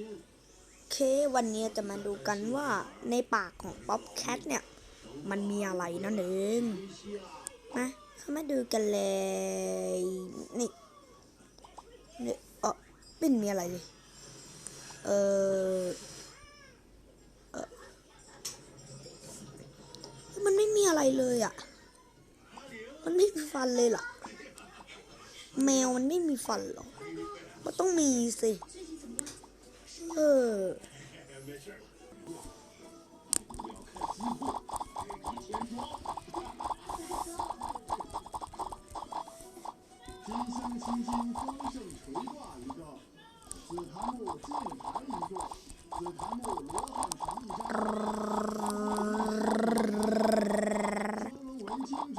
โอเควันนี้จะมาดูกันว่าในปากของป๊อปแคทเนี่ย มันมีอะไรนั่นเองมาเข้ามาดูกันเลย นี่นี่เออไม่มีอะไรเลยเออเออมันไม่มีอะไรเลยอะ มันไม่มีฟันเลยล่ะแมวมันไม่มีฟันหรอ มันต้องมีสิ 呃，嗯，金星七星，风圣垂挂一个紫檀木键盘，一个紫檀木魔幻弹，一个。嗯，文青卓。